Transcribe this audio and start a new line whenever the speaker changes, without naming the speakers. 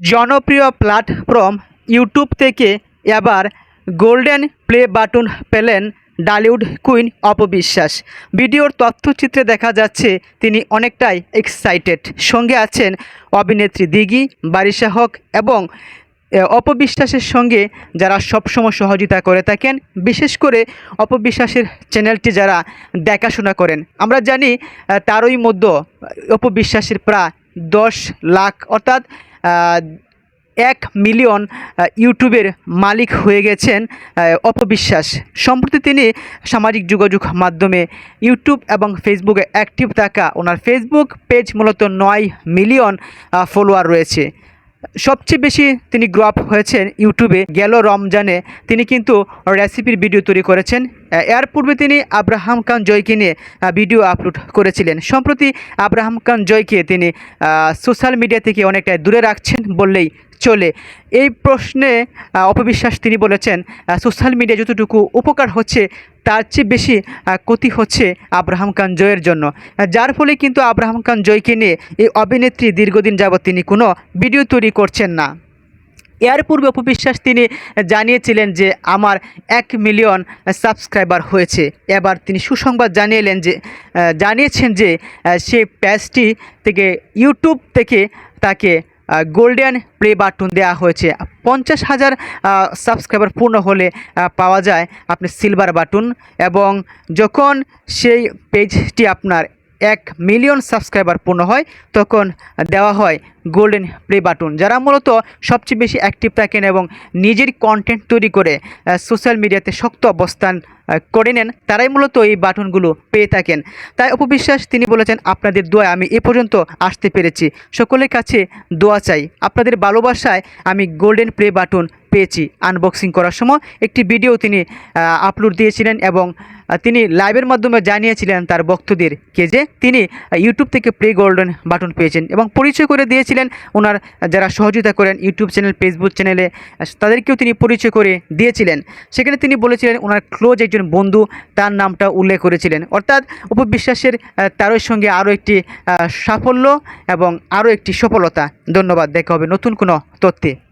জনপ্রিয় platform YouTube থেকে এবার গোল্ডেন প্লে বাটন পেলেন ডালিউড কুইন অপবিশ্বাস। ভিডিওর তথ্যচিত্রে দেখা যাচ্ছে তিনি অনেকটাই এক্সাইটেড। সঙ্গে আছেন অভিনেত্রী দিঘি, বারিশা হক এবং অপবিশ্বাসের সঙ্গে যারা সবসময় সহযোগিতা করে থাকেন, বিশেষ করে অপবিশ্বাসের চ্যানেলটি যারা দেখাশোনা করেন। আমরা জানি তারই মধ্যে অপবিশ্বাসের প্রায় দশ লাখ অর্থাৎ এক মিলিয়ন ইউটিউবের মালিক হয়ে গেছেন অপবিশ্বাস। সম্প্রতি তিনি সামাজিক যোগাযোগ মাধ্যমে ইউটিউব এবং ফেসবুকে অ্যাক্টিভ থাকা ওনার ফেসবুক পেজ মূলত নয় মিলিয়ন ফলোয়ার রয়েছে। সবচেয়ে বেশি তিনি গ্রো আপ হয়েছেন ইউটিউবে। গেল রমজানে তিনি কিন্তু রেসিপির ভিডিও তৈরি করেছেন। এর পূর্বে তিনি আব্রাহাম খান জয়কে নিয়ে ভিডিও আপলোড করেছিলেন। সম্প্রতি আব্রাহাম খান জয়কে তিনি সোশ্যাল মিডিয়া থেকে অনেকটা দূরে রাখছেন বললেই চলে। এই প্রশ্নে অপবিশ্বাস তিনি বলেছেন সোশ্যাল মিডিয়া যতটুকু উপকার হচ্ছে, তার চেয়ে বেশি ক্ষতি হচ্ছে আব্রাহাম খান জয়ের জন্য। যার ফলে কিন্তু আব্রাহাম খান জয়কে নিয়ে এই অভিনেত্রী দীর্ঘদিন যাবৎ তিনি কোনো ভিডিও তৈরি করছেন না। এর পূর্বে অপবিশ্বাস তিনি জানিয়েছিলেন যে আমার এক মিলিয়ন সাবস্ক্রাইবার হয়েছে। এবার তিনি সুসংবাদ জানিয়েলেন যে জানিয়েছেন যে সে পেজটি থেকে, ইউটিউব থেকে তাকে গোল্ডেন প্লে বাটন দেওয়া হয়েছে। পঞ্চাশ হাজার সাবস্ক্রাইবার পূর্ণ হলে পাওয়া যায় আপনি সিলভার বাটন এবং যখন সেই পেজটি আপনার এক মিলিয়ন সাবস্ক্রাইবার পূর্ণ হয়, তখন দেওয়া হয় গোল্ডেন প্লে বাটন যারা মূলত সবচেয়ে বেশি অ্যাক্টিভ থাকেন এবং নিজের কন্টেন্ট তৈরি করে সোশ্যাল মিডিয়াতে শক্ত অবস্থান করে নেন, তারাই মূলত এই বাটনগুলো পেয়ে থাকেন। তাই অপবিশ্বাস, তিনি বলেছেন, আপনাদের দোয়া আমি এ পর্যন্ত আসতে পেরেছি। সকলের কাছে দোয়া চাই। আপনাদের ভালোবাসায় আমি গোল্ডেন প্লে বাটন পেয়েছি। আনবক্সিং করার সময় একটি ভিডিও তিনি আপলোড দিয়েছিলেন এবং তিনি লাইভের মাধ্যমে জানিয়েছিলেন তার ভক্তদেরকে যে তিনি ইউটিউব থেকে প্লে গোল্ডেন বাটন পেয়েছেন এবং পরিচয় করে দিয়েছিলেন ওনার, যারা সহযোগিতা করেন ইউটিউব চ্যানেল ফেসবুক চ্যানেলে তাদেরকেও তিনি পরিচয় করে দিয়েছিলেন। সেখানে তিনি বলেছিলেন, ওনার ক্লোজ একজন বন্ধু তার নামটা উল্লেখ করেছিলেন। অর্থাৎ উপবিশ্বাসের তারই সঙ্গে আরও একটি সাফল্য এবং আরও একটি সফলতা। ধন্যবাদ, দেখা হবে নতুন কোনো তথ্যে।